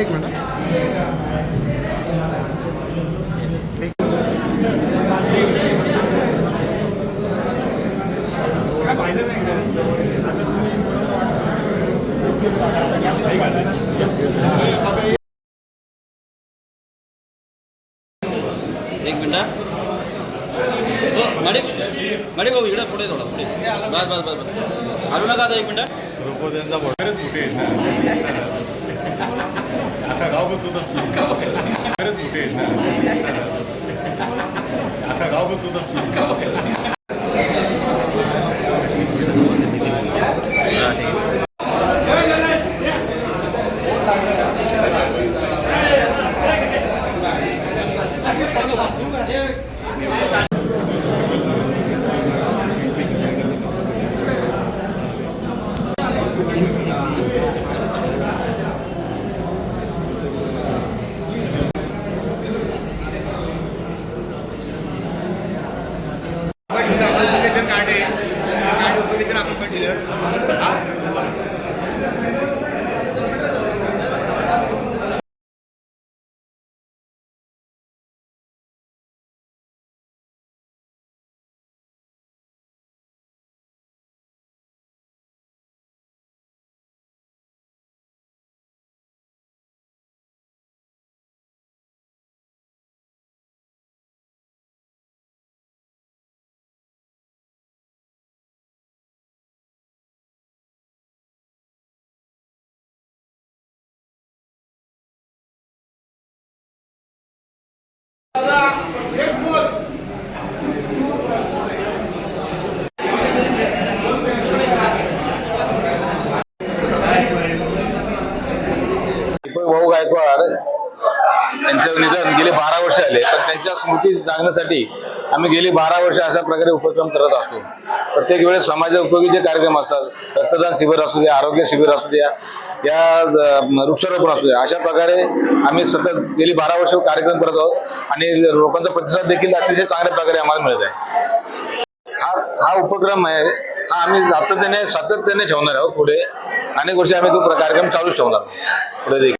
एक मिनट. एक मिनट मडे मडे इकडे पुढे थोडा पुढे. बस बस बस एक मिनटा. 나보다 다른 무대에 있는 나보다 Thank you. उपकेंद्र कार्ड आहे. ते कार्ड उपकेंद्र आपण पण दिलं हा दीपक भाऊ गायकवाड यांचं निधन गेले बारा वर्ष आले तर त्यांच्या स्मृती जागण्यासाठी आम्ही गेली बारा वर्ष अशा प्रकारे उपक्रम करत असतो. प्रत्येक वेळेस समाजा उपयोगी जे कार्यक्रम असतात रक्तदान शिबिर असू द्या आरोग्य शिबिर असू द्या या वृक्षारोपण असू द्या अशा प्रकारे आम्ही सतत गेली बारा वर्ष कार्यक्रम करत आहोत आणि लोकांचा प्रतिसाद देखील अतिशय चांगल्या प्रकारे आम्हाला मिळत आहे. हा हा उपक्रम आहे. हा आम्ही सातत्याने सातत्याने ठेवणार आहोत पुढे. अनेक वर्षी आम्ही तो कार्यक्रम चालूच ठेवणार पुढे देखील.